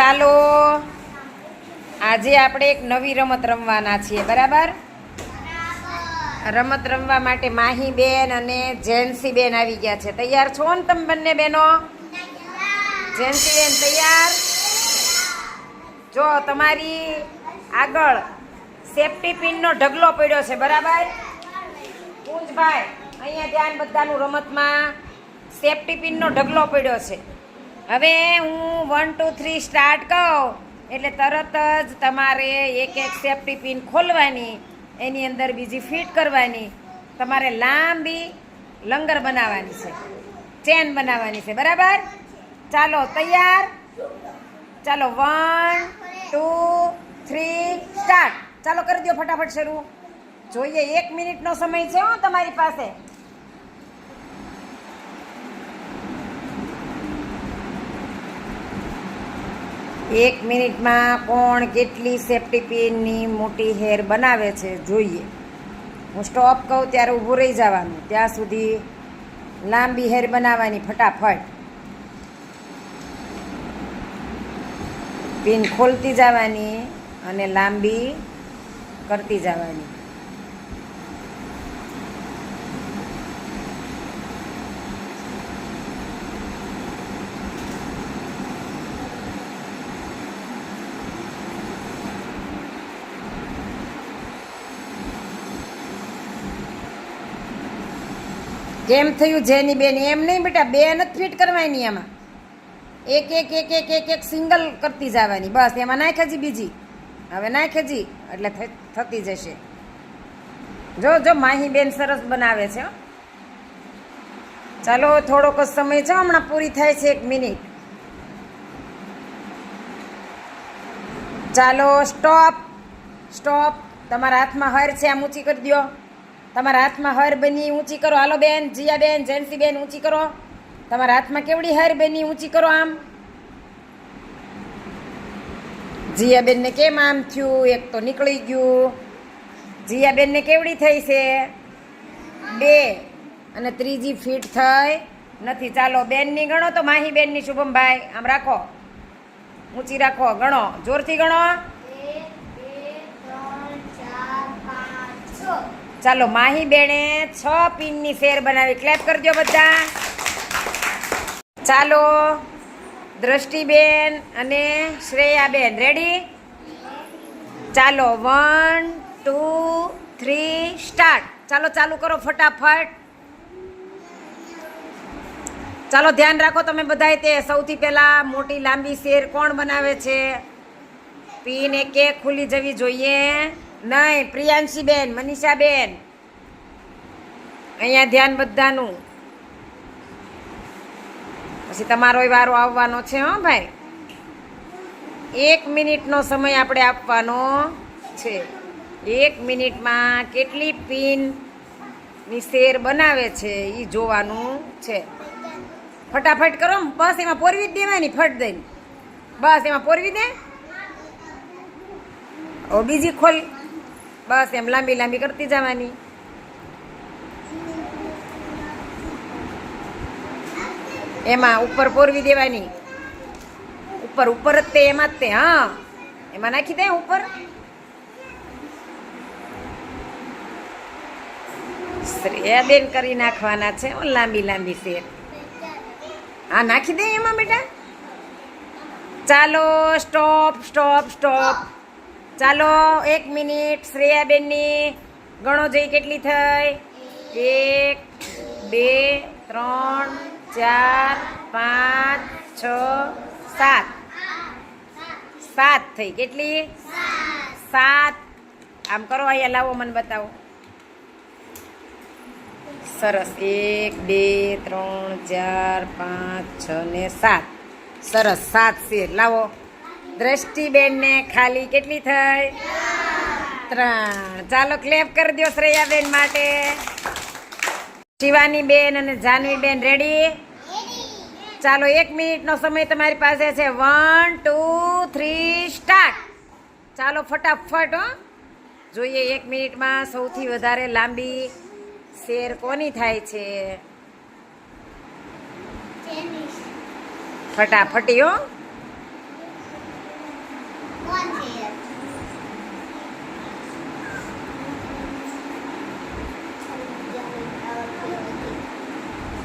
ચાલો. આજે આપણે એક નવી રમત રમવાના છીએ, બરાબર? રમત રમવા માટે માહી બેન અને જેન્સી બેન આવી ગયા છે. તૈયાર છો ને તમે બંને બહેનો? જેન્સી બેન તૈયાર? જો, તમારી આગળ સેફટી પિનનો ઢગલો પડ્યો છે, બરાબર? પૂંજભાઈ અહીંયા ધ્યાન બધાનું રમતમાં સેફટી પિનનો ઢગલો પડ્યો છે. હવે હું વન ટુ થ્રી સ્ટાર્ટ કહું. એટલે તરત જ તમારે એક એક સેફ્ટી પિન ખોલવાની, એની અંદર બીજી ફિટ કરવાની, તમારે લાંબી લંગર બનાવવાની છે. ચેન બનાવવાની છે, બરાબર? ચાલો, તૈયાર? ચાલો વન ટુ થ્રી સ્ટાર્ટ ચાલો, કરી દો ફટાફટ શરૂ. જોઈએ, એક મિનિટનો સમય છે તમારી પાસે. એક મિનિટમાં કોણ કેટલી સેફટી પિનની મોટી હેર બનાવે છે જોઈએ. હું સ્ટોપ કહું ત્યારે ઊભું રહી જવાનું. ત્યાં સુધી લાંબી હેર બનાવવાની ફટાફટ. પિન ખોલતી જવાની અને લાંબી કરતી જવાની. કેમ થયું જેની બેન, એમ નહીં બેટા બે નથી ફિટ કરવાની એમાં એક એક એક એક એક એક સિંગલ કરતી જવાની, બસ, એમાં નાખ હજી બીજી. હવે નાખ હજી, એટલે થતી જશે. જો જો, માહી બેન સરસ બનાવે છે. ચાલો થોડોક સમય છે હમણાં પૂરી થાય છે એક મિનિટ. ચાલો સ્ટોપ સ્ટોપ તમારા હાથમાં હર છે, આમ ઊંચી કરી દો તમારા હાથમાં હર બની ઊંચી કરો. હાલો બેન જીયા બેન જેન્સી બેન ઊંચી કરો. તમારા હાથમાં કેવડી હર બની ઊંચી કરો આમ? જીયા બેનને કેમ આમ થયું? એક તો નીકળી ગયું. જીયા બેનને કેવડી થઈ છે? બે. અને ત્રીજી ફીટ થઈ. નથી, ચાલો બેનની ગણો તો માહી બેનની શુભમભાઈ. આમ રાખો. ઊંચી રાખો. ગણો. જોરથી ગણો. ચાલો, માહી બેને છ પિનની શેર બનાવી. ક્લેપ કરજો બધા. ચાલો, દ્રષ્ટિબેન અને શ્રેયાબેન રેડી ચાલો વન ટુ થ્રી સ્ટાર્ટ ચાલો, ચાલુ કરો ફટાફટ. ચાલો, ધ્યાન રાખો તમે બધાય તે. સૌથી પહેલાં મોટી લાંબી શેર કોણ બનાવે છે? પીને એક ખુલી જવી જોઈએ. નહીં પ્રિયાંશીબેન, મનીષાબેન. અહીંયા ધ્યાન બધાનું. પછી તમારો વારો આવવાનો છે, હો ભાઈ. એક મિનિટનો સમય આપણે આપવાનો છે. એક મિનિટમાં કેટલી પિનની શેર બનાવે છે એ જોવાનું છે. ફટાફટ કરો બસ એમાં પોરવી જ દેવાની, ફટ દઈને. બસ એમાં પોરવી દે. ઓ, બીજી ખોલ. બસ એમ લાંબી લાંબી કરતી જવાની. એમાં ઉપર પોરવી દેવાની. ઉપર ઉપર જ તે, એમાં જ તે, હા. એમાં નાખી દે ઉપર. બેન કરી નાખવાના છે લાંબી લાંબી શેર હા, નાખી દે એમાં બેટા. ચાલો સ્ટોપ સ્ટોપ સ્ટોપ ચાલો, એક મિનિટ, શ્રેયાબેનની ગણો જઈ કેટલી થઈ? એક, બે, ત્રણ, ચાર, પાંચ, છ, સાત. સાત થઈ. કેટલી? સાત. આમ કરો અહીંયા, લાવો મને બતાવો. સરસ. એક, બે, ત્રણ, ચાર, પાંચ, છ ને સાત. સરસ. સાત શેર લાવો. દ્રષ્ટિબેનને ખાલી કેટલી થઈ? ત્રણ. ચાલો ક્લેપ કરી દો શ્રેયાબેન માટે. શિવાની બેન અને જાનવી બેન રેડી ચાલો એક મિનિટનો સમય તમારી પાસે છે. વન ટુ થ્રી સ્ટાર્ટ ચાલો ફટાફટ હો. જોઈએ એક મિનિટમાં સૌથી વધારે લાંબી શેર કોની થાય છે? ફટાફટી હો.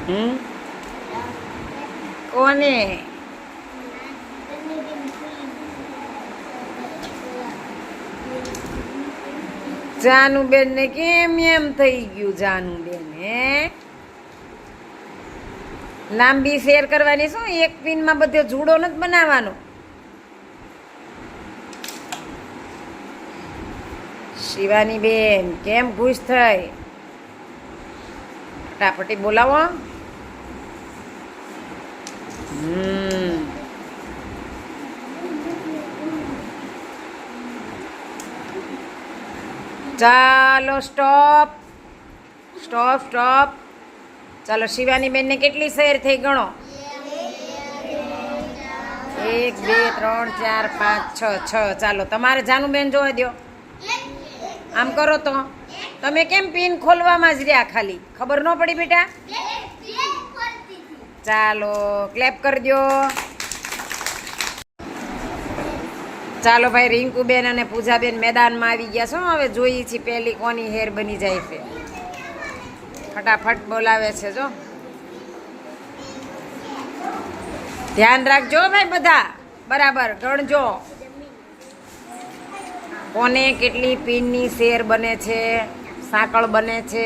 હમ? કોને જાનુબેન ને કેમ એમ થઈ ગયું જાનુબેન, હે? લાંબી શેર કરવાની શું? એક પિનમાં બધો જુડો નથી બનાવવાનો. શિવાની બેન કેમ ખુશ થઈ? ફટાફટી બોલાવો. હમ. ચાલો સ્ટોપ. Stop stop. ચાલો શિવાની બેનને કેટલી શેર થઈ ગણો? એક, બે, ત્રણ, ચાર, પાંચ, છ છ. ચાલો, તમારે જાનું બેન જોવા દો આમ કરો તો. તમે કેમ પિન ખોલવામાં જ રહ્યા ખાલી? ખબર ન પડી બેટા? ચાલો ક્લેપ કરી દો ચાલો ભાઈ, રિંકુબેન અને પૂજાબેન મેદાનમાં આવી ગયા છો. હવે જોઈએ છીએ પહેલી કોની હેર બની જાય છે. ફટાફટ બોલાવે છે, જો. ધ્યાન રાખજો ભાઈ બધા. બરાબર ગણજો કોને કેટલી પિનની શેર બને છે સાંકળ બને છે?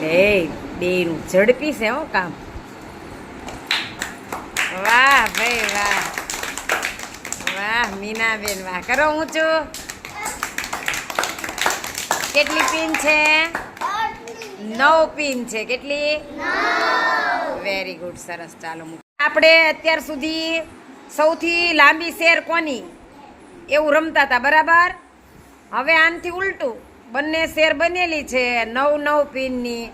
લે બેનું ઝડપી છે હો કામ. વાહ ભાઈ વાહ. વાહ મીનાબેન વાહ. કરો ઊંચું. કેટલી પિન છે? નવ પિન છે. કેટલી? વેરી ગુડ સરસ. ચાલો આપણે અત્યાર સુધી સૌથી લાંબી શેર કોની? એવું રમતા હતા બરાબર? હવે આનથી ઉલટું બંને શેર બનેલી છે નવ નવ પિનની.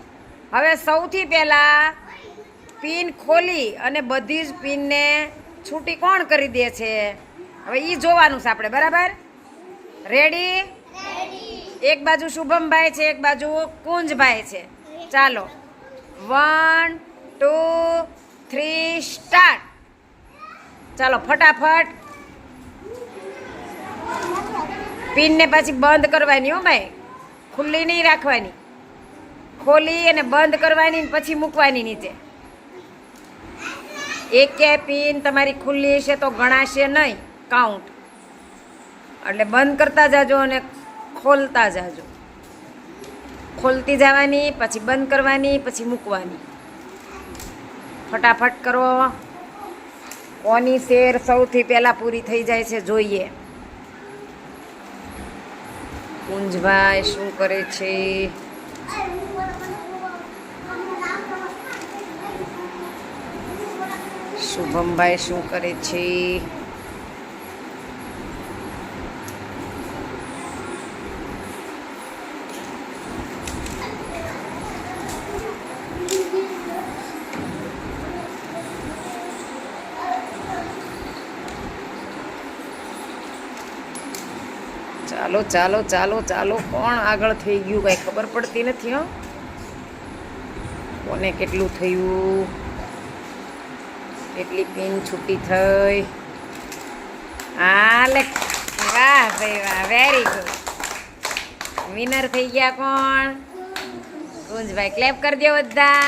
હવે સૌથી પહેલાં પિન ખોલી અને બધી જ પિનને છૂટી કોણ કરી દે છે? હવે એ જોવાનું છે આપણે બરાબર? રેડી એક બાજુ શુભમભાઈ છે એક બાજુ કુંજભાઈ છે. ચાલો. વન ટુ થ્રી સ્ટાર્ટ ચાલો ફટાફટ. પિનને પછી બંધ કરવાની હો ભાઈ. ખુલ્લી નહીં રાખવાની. ખોલી અને બંધ કરવાની પછી મૂકવાની નીચે. એક પિન તમારી ખુલ્લી હશે તો ગણાશે નહીં. કાઉન્ટ એટલે બંધ કરતા જાજો અને ખોલતા જાજો. ખોલતી જવાની, પછી બંધ કરવાની, પછી મૂકવાની. ફટાફટ કરો. કોની શેર સૌથી પહેલાં પૂરી થઈ જાય છે જોઈએ. કુંજભાઈ શું કરે છે? શુભમભાઈ શું કરે છે? ચાલો ચાલો ચાલો ચાલો, કોણ આગળ થઈ ગયું કાંઈ ખબર પડતી નથી, હો. કોને કેટલું થયું? કેટલી પિન છૂટી થઈ? હા લે, વાહ, ભાઈ, વાહ વેરી ગુડ વિનર થઈ ગયા કોણ? કુંજભાઈ ક્લેપ કરી દો બધા.